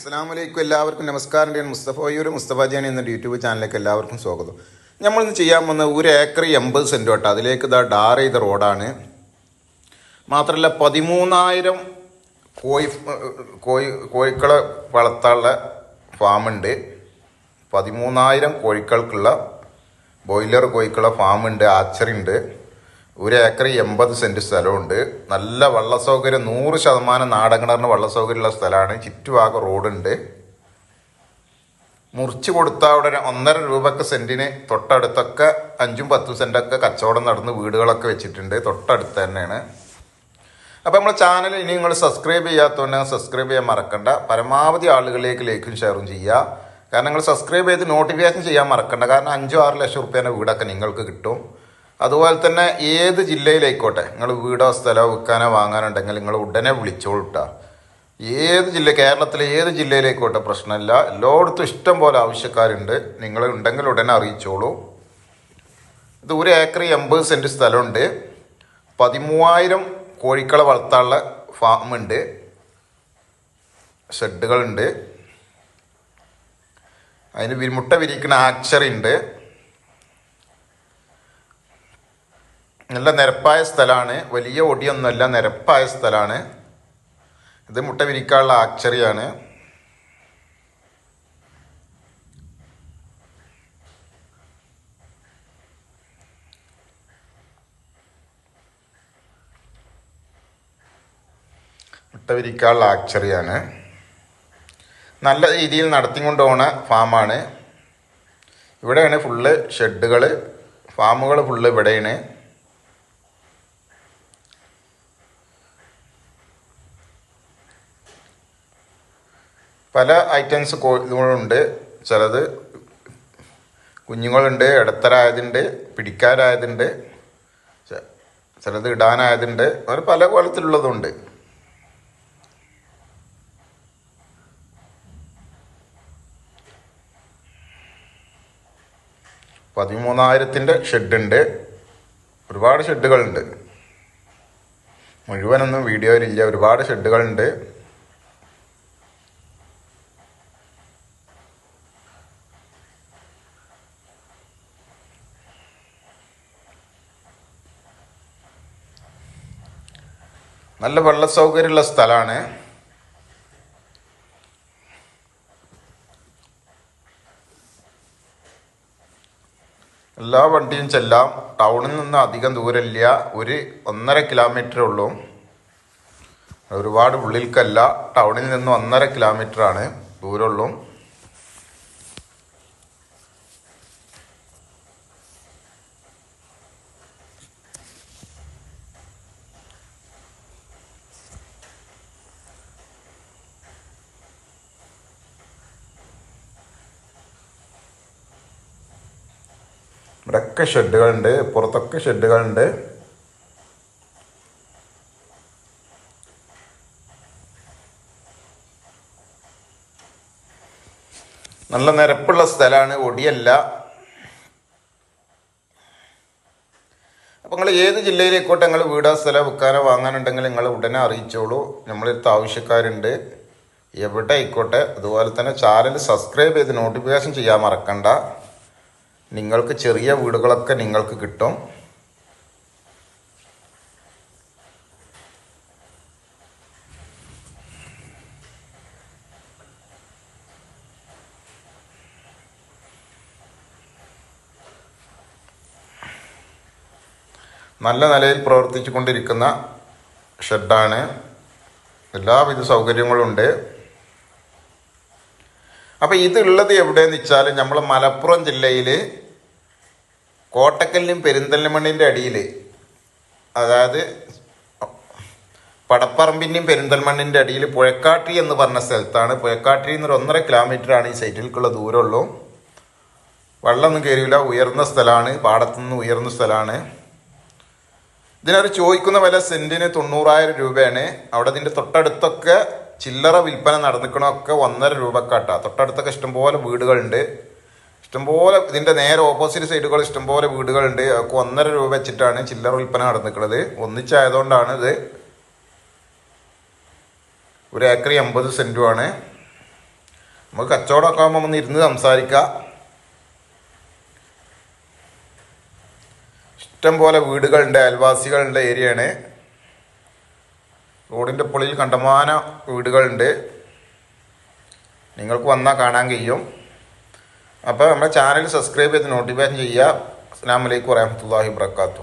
അസ്സാം വലൈക്കും എല്ലാവർക്കും നമസ്കാരം. ഞാൻ മുസ്തഫ ഒയ്യൂർ മുസ്തഫ ജാനി എന്ന യൂട്യൂബ് ചാനലിലേക്ക് എല്ലാവർക്കും സ്വാഗതം. നമ്മളിന്ന് ചെയ്യാൻ പോകുന്ന ഒരു ഏക്കർ എൺപത് സെന്റ് തൊട്ട് അതിലേക്ക് ഇതാ ഡാർ ചെയ്ത റോഡാണ്. മാത്രമല്ല പതിമൂന്നായിരം കോഴി കോഴി കോഴിക്കളെ വളർത്താനുള്ള ഫാമുണ്ട്. പതിമൂന്നായിരം കോഴിക്കൾക്കുള്ള ബോയിലർ കോഴിക്കുള്ള ഫാമുണ്ട് ആച്ചറി ഉണ്ട് ഒരു ഏക്കർ എൺപത് സെന്റ് സ്ഥലമുണ്ട്. നല്ല വള്ള സൗകര്യം നൂറ് ശതമാനം നാടൻ വള്ള സൗകര്യമുള്ള സ്ഥലമാണ്. ചുറ്റുഭാഗം റോഡുണ്ട്. മുറിച്ച് കൊടുത്താൽ അവിടെ ഒന്നര രൂപക്ക് സെന്റിന് തൊട്ടടുത്തൊക്കെ അഞ്ചും പത്തും സെന്റൊക്കെ കച്ചവടം നടന്ന് വീടുകളൊക്കെ വെച്ചിട്ടുണ്ട്. തൊട്ടടുത്ത് തന്നെയാണ്. അപ്പോൾ നമ്മുടെ ചാനൽ ഇനി നിങ്ങൾ സബ്സ്ക്രൈബ് ചെയ്യാത്തതുകൊണ്ട് സബ്സ്ക്രൈബ് ചെയ്യാൻ മറക്കണ്ട. പരമാവധി ആളുകളിലേക്ക് ലൈക്കും ഷെയറും ചെയ്യുക. കാരണം നിങ്ങൾ സബ്സ്ക്രൈബ് ചെയ്ത് നോട്ടിഫിക്കേഷൻ ചെയ്യാൻ മറക്കണ്ട. കാരണം അഞ്ചോ ആറ് ലക്ഷം റുപ്യേന്റെ വീടൊക്കെ നിങ്ങൾക്ക് കിട്ടും. അതുപോലെ തന്നെ ഏത് ജില്ലയിലായിക്കോട്ടെ നിങ്ങൾ വീടോ സ്ഥലമോ വിൽക്കാനോ വാങ്ങാനുണ്ടെങ്കിൽ നിങ്ങൾ ഉടനെ വിളിച്ചോളൂട്ടാ ഏത് ജില്ല കേരളത്തിലെ ഏത് ജില്ലയിലേക്കോട്ടെ പ്രശ്നമില്ല. എല്ലായിടത്തും ഇഷ്ടം പോലെ ആവശ്യക്കാരുണ്ട്. നിങ്ങൾ ഉണ്ടെങ്കിൽ ഉടനെ അറിയിച്ചോളൂ. ഇത് ഒരു ഏക്കർ എൺപത് സെന്റ് സ്ഥലമുണ്ട്. പതിമൂവായിരം കോഴിക്കളെ വളർത്താനുള്ള ഫാമുണ്ട്. ഷെഡുകളുണ്ട്. അതിന് മുട്ട വിരിക്കുന്ന ആക്ചറി നല്ല നിരപ്പായ സ്ഥലമാണ്. വലിയ ഒടിയൊന്നുമല്ല നിരപ്പായ സ്ഥലമാണ്. ഇത് മുട്ട വിരിക്കാനുള്ള ആക്ചറിയാണ്. മുട്ട വിരിക്കാനുള്ള ആക്ചറിയാണ്. നല്ല രീതിയിൽ നടത്തിക്കൊണ്ട് പോണ ഫാമാണ്. ഇവിടെയാണ് ഫുള്ള് ഷെഡുകൾ ഫാമുകൾ ഫുള്ള് ഇവിടെയാണ്. പല ഐറ്റംസ് കോഴികളുണ്ട് ചിലത് കുഞ്ഞുങ്ങളുണ്ട് ഇടത്തരായതുണ്ട് പിടിക്കാരായതുണ്ട് ചിലത് ഇടാനായതുണ്ട്. അങ്ങനെ പല കോലത്തിലുള്ളതുണ്ട്. പതിമൂന്നായിരത്തിന്റെ ഷെഡുണ്ട്. ഒരുപാട് ഷെഡുകളുണ്ട്. മുഴുവനൊന്നും വീഡിയോയിലില്ല. ഒരുപാട് ഷെഡുകളുണ്ട്. നല്ല വെള്ള സൗകര്യമുള്ള സ്ഥലമാണ്. എല്ലാ വണ്ടിയും ചെല്ലാം ടൗണിൽ നിന്ന് അധികം ദൂരമില്ല. ഒരു ഒന്നര കിലോമീറ്റർ ഉള്ളൂ. ഒരുപാട് ഉള്ളിൽക്കല്ല. ടൗണിൽ നിന്ന് ഒന്നര കിലോമീറ്റർ ആണ് ദൂരമുള്ളൂ. ഇവിടെയൊക്കെ ഷെഡുകളുണ്ട് പുറത്തൊക്കെ ഷെഡുകളുണ്ട്. നല്ല നിരപ്പുള്ള സ്ഥലമാണ് ഒടിയല്ല. അപ്പോൾ നിങ്ങൾ ഏത് ജില്ലയിലേക്കോട്ടെ നിങ്ങൾ വീടാ സ്ഥലം വിൽക്കാനോ വാങ്ങാനുണ്ടെങ്കിൽ നിങ്ങൾ ഉടനെ അറിയിച്ചോളൂ. നമ്മളടുത്ത് ആവശ്യക്കാരുണ്ട്. എവിടെ ആയിക്കോട്ടെ അതുപോലെ തന്നെ ചാനൽ സബ്സ്ക്രൈബ് ചെയ്ത് നോട്ടിഫിക്കേഷൻ ചെയ്യാൻ മറക്കണ്ട. നിങ്ങൾക്ക് ചെറിയ വീടുകളൊക്കെ നിങ്ങൾക്ക് കിട്ടും. നല്ല നിലയിൽ പ്രവർത്തിച്ചു കൊണ്ടിരിക്കുന്ന ഷെഡാണ്. എല്ലാവിധ സൗകര്യങ്ങളും ഉണ്ട് അപ്പോൾ ഇതുള്ളത് എവിടെയെന്ന് വെച്ചാൽ നമ്മൾ മലപ്പുറം ജില്ലയിൽ കോട്ടക്കലിനും പെരിന്തൽമണ്ണിന്റെ അടിയിൽ അതായത് പടപ്പറമ്പിന്റെയും പെരിന്തൽമണ്ണിന്റെ അടിയിൽ പുഴക്കാട്ടി എന്ന് പറഞ്ഞ സ്ഥലത്താണ്. പുഴക്കാട്ടി എന്നൊരു ഒന്നര കിലോമീറ്റർ ആണ് ഈ സൈറ്റിലേക്കുള്ള ദൂരമുള്ളൂ. വെള്ളമൊന്നും കയറിയില്ല ഉയർന്ന സ്ഥലമാണ് പാടത്തുനിന്ന് ഉയർന്ന സ്ഥലമാണ്. ഇതിനൊരു ചോദിക്കുന്ന വില സെന്റിന് തൊണ്ണൂറായിരം രൂപയാണ്. അവിടെ ഇതിന്റെ തൊട്ടടുത്തൊക്കെ ചില്ലറ വിൽപ്പന നടന്നിക്കണമൊക്കെ ഒന്നര രൂപക്കാട്ടാ. തൊട്ടടുത്തൊക്കെ ഇഷ്ടംപോലെ വീടുകളുണ്ട്. ഇഷ്ടംപോലെ ഇതിന്റെ നേരെ ഓപ്പോസിറ്റ് സൈഡുകൾ ഇഷ്ടംപോലെ വീടുകളുണ്ട്. ഒക്കെ ഒന്നര രൂപ വെച്ചിട്ടാണ് ചില്ലറ വിൽപ്പന നടന്നിക്കുന്നത് ഒന്നിച്ചായതുകൊണ്ടാണ് ഇത് ഒരു ഏക്കർ എൺപത് സെന്റുമാണ് നമുക്ക് കച്ചവടമൊക്കെ ആകുമ്പോൾ ഒന്ന് ഇരുന്ന് സംസാരിക്കാം. ഇഷ്ടംപോലെ വീടുകളുണ്ട് അയൽവാസികളുടെ ഏരിയയാണ്. റോഡിന്റെ പൊളിയിൽ കണ്ടമാന വീടുകളുണ്ട്. നിങ്ങൾക്ക് വന്നാൽ കാണാൻ കഴിയും. അപ്പോൾ നമ്മുടെ ചാനൽ സബ്സ്ക്രൈബ് ചെയ്ത് നോട്ടിഫിക്കേഷൻ ചെയ്യുക. അസ്സാം വലൈക്കും വരഹമത്തല്ലാഹി വർക്കാത്തു